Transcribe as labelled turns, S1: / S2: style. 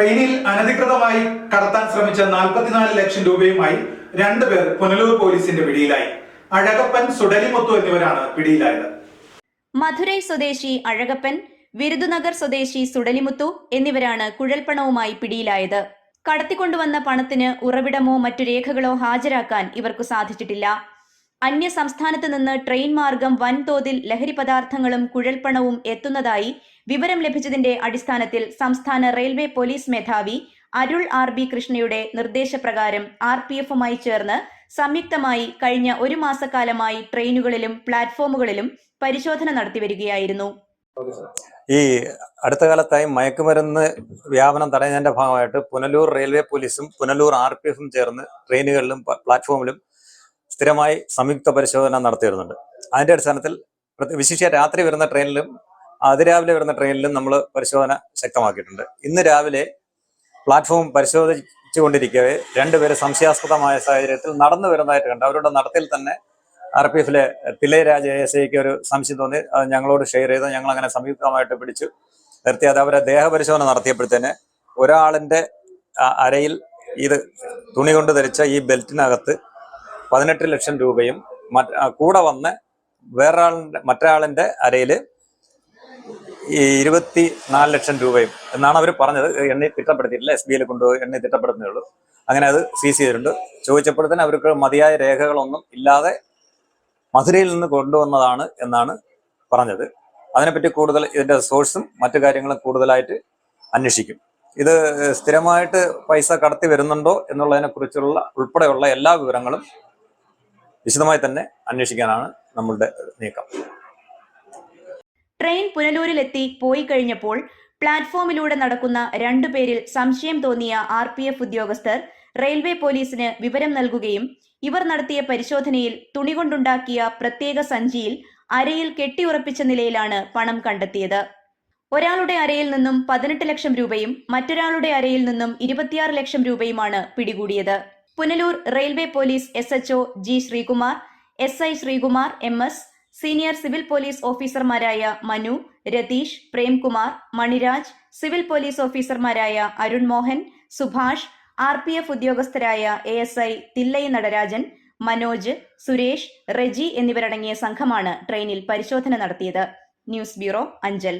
S1: ട്രെയിനിൽ അനധികൃതമായി കടത്താൻ ശ്രമിച്ച നാൽപ്പത്തിനാല് ലക്ഷം രൂപയുമായി രണ്ടുപേർ പുനലൂർ പോലീസിന്റെ പിടിയിലായി. അഴകപ്പൻ സുഡലിമുത്തു എന്നിവരാണ് പിടിയിലായത്.
S2: മധുരൈ സ്വദേശി അഴകപ്പൻ വിരുദുനഗർ സ്വദേശി സുടലിമുത്തു എന്നിവരാണ് കുഴൽപ്പണവുമായി പിടിയിലായത്. കടത്തിക്കൊണ്ടുവന്ന പണത്തിന് ഉറവിടമോ മറ്റു രേഖകളോ ഹാജരാക്കാൻ ഇവർക്കു സാധിച്ചിട്ടില്ല. അന്യ സംസ്ഥാനത്ത് നിന്ന് ട്രെയിൻ മാർഗം വൻതോതിൽ ലഹരി പദാർത്ഥങ്ങളും കുഴൽപ്പണവും എത്തുന്നതായി വിവരം ലഭിച്ചതിന്റെ അടിസ്ഥാനത്തിൽ സംസ്ഥാന റെയിൽവേ പോലീസ് മേധാവി അരുൾ ആർ ബി കൃഷ്ണയുടെ നിർദ്ദേശപ്രകാരം ആർ പി എഫുമായി ചേർന്ന് സംയുക്തമായി കഴിഞ്ഞ ഒരു മാസക്കാലമായി ട്രെയിനുകളിലും പ്ലാറ്റ്ഫോമുകളിലും പരിശോധന നടത്തിവരികയായിരുന്നു
S3: ഈ അടുത്ത കാലത്തായി മയക്കുമരുന്ന് വ്യാപനം തടയുന്നതിന്റെ ഭാഗമായിട്ട് പുനലൂർ റെയിൽവേ പോലീസും പുനലൂർ ആർ പി എഫും ചേർന്ന് ട്രെയിനുകളിലും പ്ലാറ്റ്ഫോമിലും സ്ഥിരമായി സംയുക്ത പരിശോധന നടത്തി വരുന്നുണ്ട് അതിന്റെ അടിസ്ഥാനത്തിൽ വിശിഷ്യ രാത്രി വരുന്ന ട്രെയിനിലും അതിരാവിലെ വരുന്ന ട്രെയിനിലും നമ്മൾ പരിശോധന ശക്തമാക്കിയിട്ടുണ്ട്. ഇന്ന് രാവിലെ പ്ലാറ്റ്ഫോം പരിശോധിച്ചുകൊണ്ടിരിക്കവേ രണ്ടുപേര് സംശയാസ്പദമായ സാഹചര്യത്തിൽ നടന്നു വരുന്നതായിട്ട് കണ്ട് അവരുടെ നടത്തിൽ തന്നെ ആർ പി എഫിലെ തിലയരാജ എസ് ഐക്ക് ഒരു സംശയം തോന്നി. അത് ഞങ്ങളോട് ഷെയർ ചെയ്ത് ഞങ്ങൾ അങ്ങനെ സംയുക്തമായിട്ട് പിടിച്ചു നിർത്തി. അത് അവരെ ദേഹപരിശോധന നടത്തിയപ്പോഴത്തേന് ഒരാളിന്റെ അരയിൽ ഇത് തുണി കൊണ്ട് ധരിച്ച ഈ ബെൽറ്റിനകത്ത് പതിനെട്ട് ലക്ഷം രൂപയും കൂടെ വന്ന് വേറൊരാളിന്റെ മറ്റൊരാളിന്റെ അരയിൽ ഈ ഇരുപത്തി നാല് ലക്ഷം രൂപയും എന്നാണ് അവർ പറഞ്ഞത്. എണ്ണി തിട്ടപ്പെടുത്തിയിട്ടില്ല. എസ് ബി ഐയിൽ കൊണ്ടുപോയി എണ്ണി തിട്ടപ്പെടുന്നേ അങ്ങനെ അത് സീസ് ചെയ്തിട്ടുണ്ട്. ചോദിച്ചപ്പോഴത്തേന് അവർക്ക് മതിയായ രേഖകളൊന്നും ഇല്ലാതെ മധുരയിൽ നിന്ന് കൊണ്ടുവന്നതാണ് എന്നാണ് പറഞ്ഞത്. അതിനെപ്പറ്റി കൂടുതൽ ഇതിന്റെ സോഴ്സും മറ്റു കാര്യങ്ങളും കൂടുതലായിട്ട് അന്വേഷിക്കും. ഇത് സ്ഥിരമായിട്ട് പൈസ കടത്തി വരുന്നുണ്ടോ എന്നുള്ളതിനെ കുറിച്ചുള്ള ഉൾപ്പെടെയുള്ള എല്ലാ വിവരങ്ങളും വിശദമായി തന്നെ അന്വേഷിക്കാനാണ് നമ്മളുടെ നീക്കം.
S2: ട്രെയിൻ പുനലൂരിലെത്തി പോയി കഴിഞ്ഞപ്പോൾ പ്ലാറ്റ്ഫോമിലൂടെ നടക്കുന്ന രണ്ടുപേരിൽ സംശയം തോന്നിയ ആർ പി എഫ് ഉദ്യോഗസ്ഥർ റെയിൽവേ പോലീസിന് വിവരം നൽകുകയും ഇവർ നടത്തിയ പരിശോധനയിൽ തുണി കൊണ്ടുണ്ടാക്കിയ പ്രത്യേക സഞ്ചിയിൽ അരയിൽ കെട്ടിയുറപ്പിച്ച നിലയിലാണ് പണം കണ്ടെത്തിയത്. ഒരാളുടെ അരയിൽ നിന്നും പതിനെട്ട് ലക്ഷം രൂപയും മറ്റൊരാളുടെ അരയിൽ നിന്നും ഇരുപത്തിയാറ് ലക്ഷം രൂപയുമാണ് പിടികൂടിയത്. Punalur railway police S H O G Sreekumar S I Sreekumar M S senior civil police ഓഫീസർമാരായ മനു രതീഷ് പ്രേംകുമാർ മണിരാജ് സിവിൽ പോലീസ് ഓഫീസർമാരായ Arun Mohan Subhash R P F ഉദ്യോഗസ്ഥരായ A S I Thillai Natarajan Manoj Suresh Reji എന്നിവരടങ്ങിയ സംഘമാണ് ട്രെയിനിൽ പരിശോധന നടത്തിയത്. News bureau Anchal.